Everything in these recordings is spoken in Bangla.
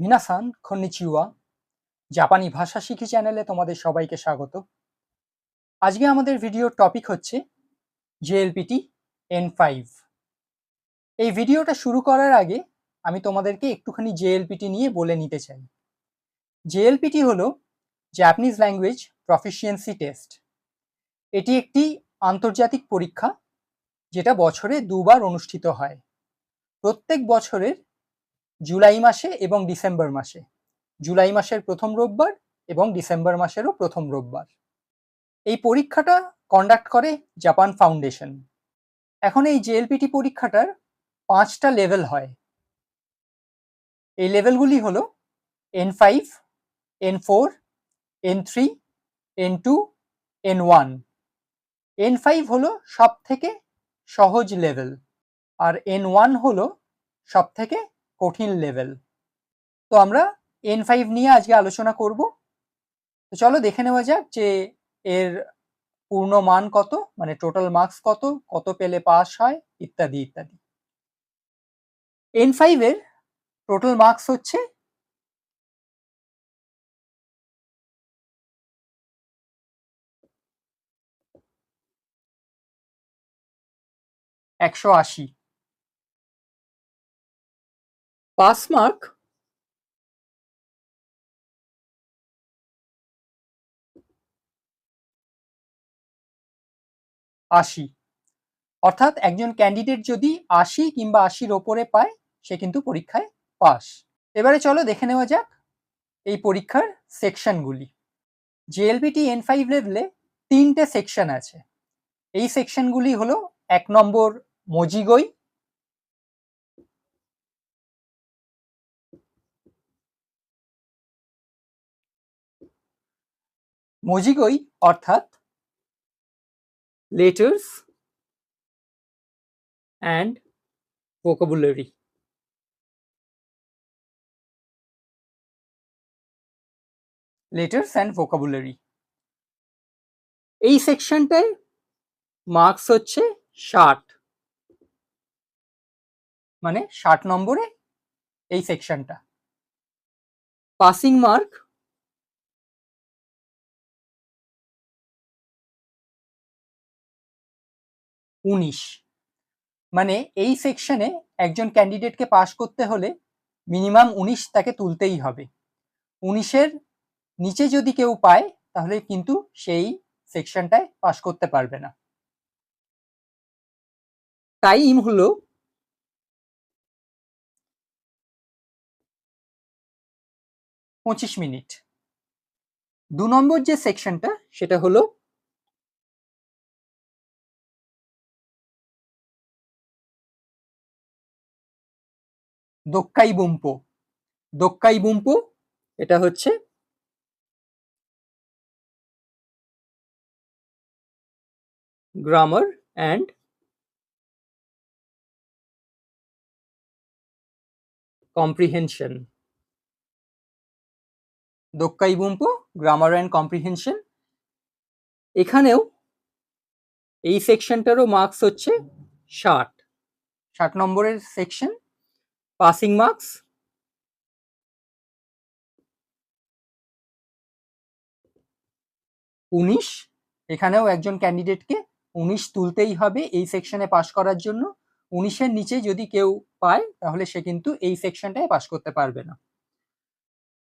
মিনাসান খন্নিচিওয়া জাপানি ভাষা শিখি চ্যানেলে তোমাদের সবাইকে স্বাগত। আজকে আমাদের ভিডিওর টপিক হচ্ছে জেএলপিটি এন ফাইভ এই ভিডিওটা শুরু করার আগে আমি তোমাদেরকে একটুখানি জেএলপিটি নিয়ে বলে নিতে চাই। জেএলপিটি হলো জাপানিজ ল্যাঙ্গুয়েজ প্রফিসিয়েন্সি টেস্ট এটি একটি আন্তর্জাতিক পরীক্ষা, যেটা বছরে দুবার অনুষ্ঠিত হয়। প্রত্যেক বছরের জুলাই মাসে এবং ডিসেম্বর মাসে। জুলাই মাসের প্রথম রোববার এবং ডিসেম্বর মাসেরও প্রথম রোববার। এই পরীক্ষাটা কন্ডাক্ট করে জাপান ফাউন্ডেশন এখন এই জেএলপিটি পরীক্ষাটার পাঁচটা লেভেল হয়। এই লেভেলগুলি হলো N five N four N three N two N one N five হলো সব থেকে সহজ লেভেল আর এন ওয়ান হলো সব থেকে কঠিন লেভেল তো আমরা এন ফাইভ নিয়ে আজকে আলোচনা করব। তো চলো দেখে নেওয়া যাক যে এর পূর্ণ মান কত মানে টোটাল মার্কস কত কত পেলে পাস হয়, ইত্যাদি ইত্যাদি। এন ফাইভের টোটাল মার্কস হচ্ছে একশো আশি। মার্ক আশি। অর্থাৎ একজন ক্যান্ডিডেট যদি আশি কিংবা আশির ওপরে পায়, সে কিন্তু পরীক্ষায় পাস এবারে চলো দেখে নেওয়া যাক এই পরীক্ষার সেকশনগুলি জেএলপিটি এন ফাইভ লেভেলে তিনটে সেকশন আছে। এই সেকশনগুলি হলো এক নম্বর মজিগই মজিগই, অর্থাৎ letters and vocabulary letters and vocabulary এই সেকশনটায় মার্কস হচ্ছে ষাট। মানে ষাট নম্বরে এই সেকশনটা পাসিং মার্ক উনিশ। মানে এই সেকশনে একজন ক্যান্ডিডেটকে পাশ করতে হলে মিনিমাম উনিশ তাকে তুলতেই হবে। উনিশের নিচে যদি কেউ পায়, তাহলে কিন্তু সেই সেকশনটায় পাশ করতে পারবে না। টাইম হলো পঁচিশ মিনিট। দু নম্বর যে সেকশনটা সেটা হলো দোক্কাই বুম্পো। দোক্কাই বুম্পো, এটা হচ্ছে গ্রামার অ্যান্ড কম্প্রিহেনশন দোক্কাই বুম্পো গ্রামার অ্যান্ড কম্প্রিহেনশন এখানেও এই সেকশনটারও মার্কস হচ্ছে ষাট। ষাট নম্বরের সেকশন পাসিং মার্কস উনিশ? এখানেও একজন ক্যান্ডিডেটকে উনিশ তুলতেই হবে এই সেকশনে পাশ করার জন্য। উনিশের নিচে যদি কেউ পায়, তাহলে সে কিন্তু এই সেকশনটায় পাশ করতে পারবে না।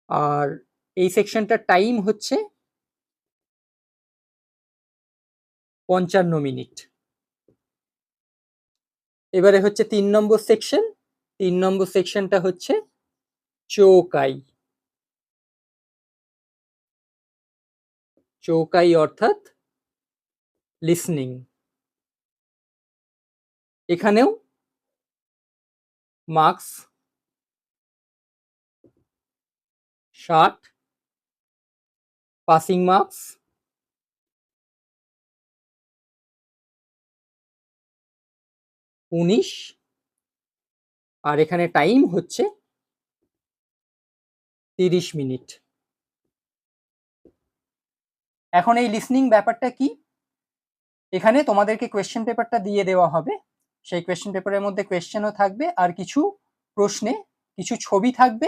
আর এই সেকশনটার টাইম হচ্ছে পঞ্চান্ন মিনিট। এবারে হচ্ছে তিন নম্বর সেকশন তিন নম্বর সেকশনটা হচ্ছে চৌকাই। চৌকাই অর্থাৎ লিসনিং এখানেও মার্কস ষাট পাসিং মার্কস উনিশ আর এখানে টাইম হচ্ছে তিরিশ মিনিট। এখন এই লিসনিং ব্যাপারটা কি? এখানে তোমাদেরকে কোয়েশ্চেন পেপারটা দিয়ে দেওয়া হবে। সেই কোয়েশ্চেন পেপারের মধ্যে কোয়েশ্চেনও থাকবে আর কিছু প্রশ্নে কিছু ছবি থাকবে,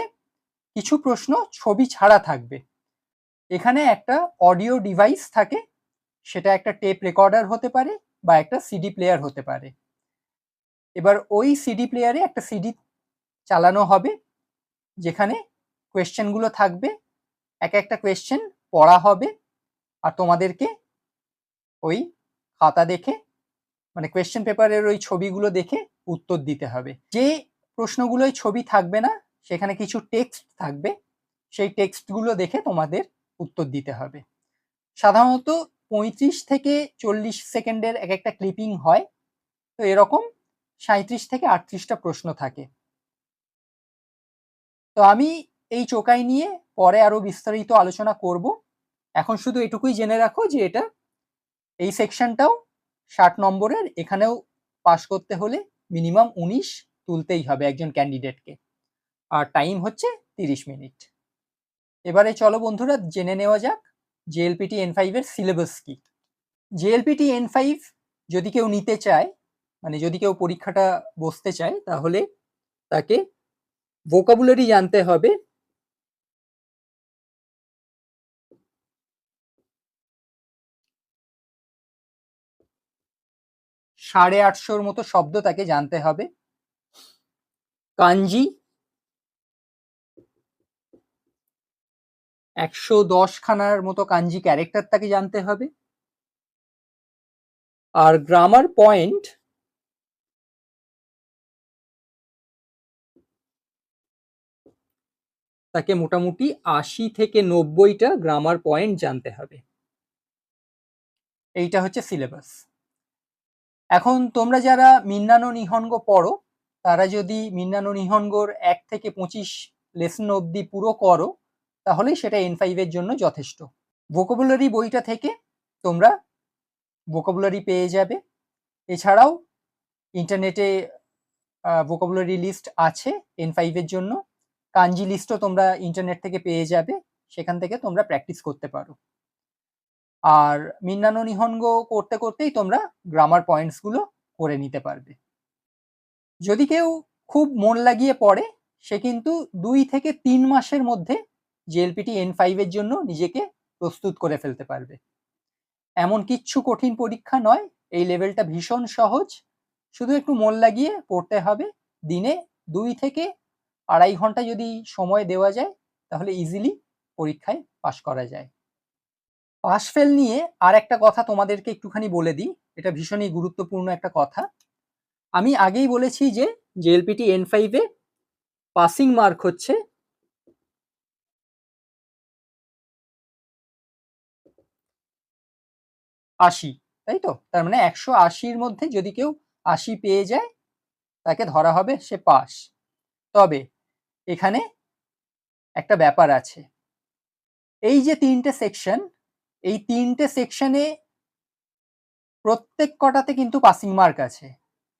কিছু প্রশ্ন ছবি ছাড়া থাকবে। এখানে একটা অডিও ডিভাইস থাকে, সেটা একটা টেপ রেকর্ডার হতে পারে বা একটা সিডি প্লেয়ার হতে পারে। এবার ওই সিডি প্লেয়ারে একটা সিডি চালানো হবে, যেখানে কোয়েশ্চেনগুলো থাকবে, এক একটা কোয়েশ্চেন পড়া হবে, আর তোমাদেরকে ওই খাতা দেখে মানে কোয়েশ্চেন পেপারের ওই ছবিগুলো দেখে উত্তর দিতে হবে। যে প্রশ্নগুলোয় ছবি থাকবে না, সেখানে কিছু টেক্সট থাকবে, সেই টেক্সটগুলো দেখে তোমাদের উত্তর দিতে হবে। সাধারণত পঁয়ত্রিশ থেকে চল্লিশ সেকেন্ডের এক একটা ক্লিপিং হয়, তো এরকম সাঁত্রিশ থেকে আটত্রিশটা প্রশ্ন থাকে। তো আমি এই চোকাই নিয়ে পরে আরও বিস্তারিত আলোচনা করব। এখন শুধু এটুকুই জেনে রাখো যে এটা এই সেকশনটাও ষাট নম্বরের, এখানেও পাশ করতে হলে মিনিমাম উনিশ তুলতেই হবে একজন ক্যান্ডিডেটকে। আর টাইম হচ্ছে তিরিশ মিনিট। এবারে চলো বন্ধুরা, জেনে নেওয়া যাক জেএলপিটি এন ফাইভের সিলেবাস কি। জেএলপিটি এন ফাইভ যদি কেউ নিতে চায় মানে যদি কেউ পরীক্ষাটা বসতে চায়, তাহলে তাকে ভোকাবুলারি জানতে হবে। সাড়ে আটশোর মতো শব্দ তাকে জানতে হবে। কাঞ্জি। একশো দশ খানার মতো কাঞ্জি ক্যারেক্টার তাকে জানতে হবে। আর গ্রামার পয়েন্ট তাকে মোটামুটি আশি থেকে নব্বইটা গ্রামার পয়েন্ট জানতে হবে। এইটা হচ্ছে সিলেবাস এখন তোমরা যারা মিন্নানো নিহঙ্গ পড়ো, তারা যদি মিন্নানো নিহঙ্গর এক থেকে পঁচিশ লেসন অবধি পুরো করো, তাহলেই সেটা এন ফাইভের জন্য যথেষ্ট। ভোকাবুলারি বইটা থেকে তোমরা ভোকাবুলারি পেয়ে যাবে। এছাড়াও ইন্টারনেটে ভোকাবুলারি লিস্ট আছে এন ফাইভের জন্য। কাঞ্জি লিস্টও তোমরা ইন্টারনেট থেকে পেয়ে যাবে, সেখান থেকে তোমরা প্র্যাকটিস করতে পারো। আর মিন্নানো নিহঙ্গ করতে করতেই তোমরা গ্রামার পয়েন্টসগুলো করে নিতে পারবে। যদি কেউ খুব মন লাগিয়ে পড়ে, সে কিন্তু দুই থেকে তিন মাসের মধ্যে জেএলপিটি এন ফাইভের জন্য নিজেকে প্রস্তুত করে ফেলতে পারবে। এমন কিচ্ছু কঠিন পরীক্ষা নয়, এই লেভেলটা ভীষণ সহজ। শুধু একটু মন লাগিয়ে পড়তে হবে, দিনে দুই থেকে আড়াই ঘণ্টা যদি সময় দেওয়া যায়, তাহলে ইজিলি পরীক্ষায় পাশ করা যায়। পাস ফেল নিয়ে আর একটা কথা তোমাদেরকে একটুখানি বলে দিই, এটা ভীষণই গুরুত্বপূর্ণ একটা কথা। আমি আগেই বলেছি যে জেএলপিটি এন ফাইভে পাসিং মার্ক হচ্ছে আশি, তাই তো? তার মানে একশো আশির মধ্যে যদি কেউ আশি পেয়ে যায়, তাকে ধরা হবে সে পাস তবে এখানে একটা ব্যাপার আছে। এই যে তিনটে সেকশন এই তিনটে সেকশনে প্রত্যেক কটাতে কিন্তু পাসিং মার্ক আছে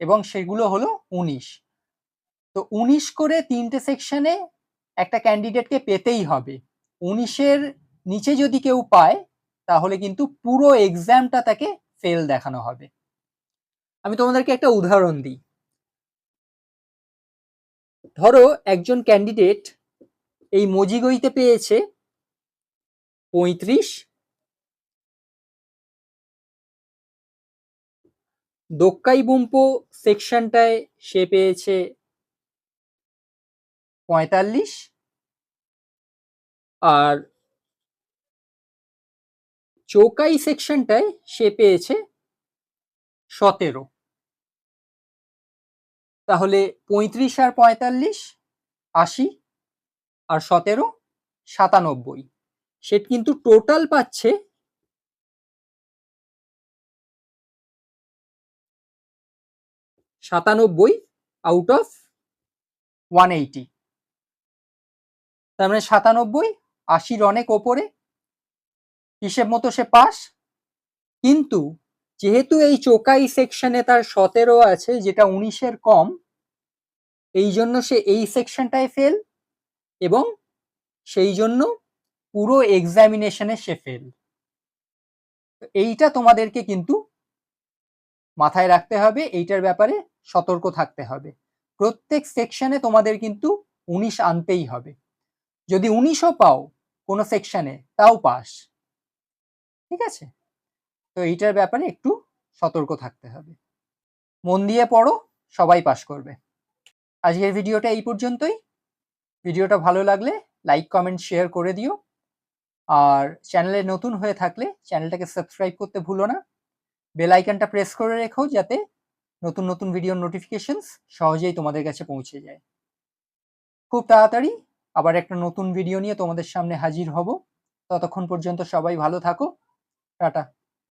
এবং সেগুলো হলো উনিশ। তো উনিশ করে তিনটে সেকশনে একটা ক্যান্ডিডেটকে পেতেই হবে। উনিশের নিচে যদি কেউ পায়, তাহলে কিন্তু পুরো এক্সামটা তাকে ফেল দেখানো হবে। আমি তোমাদেরকে একটা উদাহরণ দিই। ধরো একজন ক্যান্ডিডেট এই মজিগইতে পেয়েছে পঁয়ত্রিশ, দোক্কাই বুম্পো সেকশনটায় সে পেয়েছে পঁয়তাল্লিশ, আর চৌকাই সেকশনটায় সে পেয়েছে সতেরো। তাহলে পঁয়ত্রিশ আর পঁয়তাল্লিশ, আশি আর সতেরো, সাতানব্বই। সে কিন্তু টোটাল পাচ্ছে সাতানব্বই আউট অফ ওয়ান এইটি তার মানে সাতানব্বই, আশির অনেক ওপরে, হিসেব মতো সে পাস। কিন্তু যেহেতু এই চোকাই সেকশনে তার সতেরো আছে, যেটা উনিশের কম, এই জন্য সে এই সেকশনটায় ফেল এবং সেই জন্য পুরো এক্সামিনেশনে সে ফেল এইটা তোমাদেরকে কিন্তু মাথায় রাখতে হবে, এইটার ব্যাপারে সতর্ক থাকতে হবে। প্রত্যেক সেকশনে তোমাদের কিন্তু উনিশ আনতেই হবে। যদি উনিশও পাও কোনো সেকশনে তাও পাস। ঠিক আছে? তো এইটার ব্যাপারে একটু সতর্ক থাকতে হবে। মন দিয়ে পড়ো, সবাই পাশ করবে। আজকের ভিডিওটা এই পর্যন্তই। ভিডিওটা ভালো লাগলে লাইক, কমেন্ট, শেয়ার করে দিও। আর চ্যানেলে নতুন হয়ে থাকলে চ্যানেলটাকে সাবস্ক্রাইব করতে ভুলো না। বেল আইকনটা প্রেস করে রেখো যাতে নতুন নতুন ভিডিওর নোটিফিকেশনস সহজেই তোমাদের কাছে পৌঁছে যায়। খুব তাড়াতাড়ি আবার একটা নতুন ভিডিও নিয়ে তোমাদের সামনে হাজির হব। ততক্ষণ পর্যন্ত সবাই ভালো থাকো। টাটা।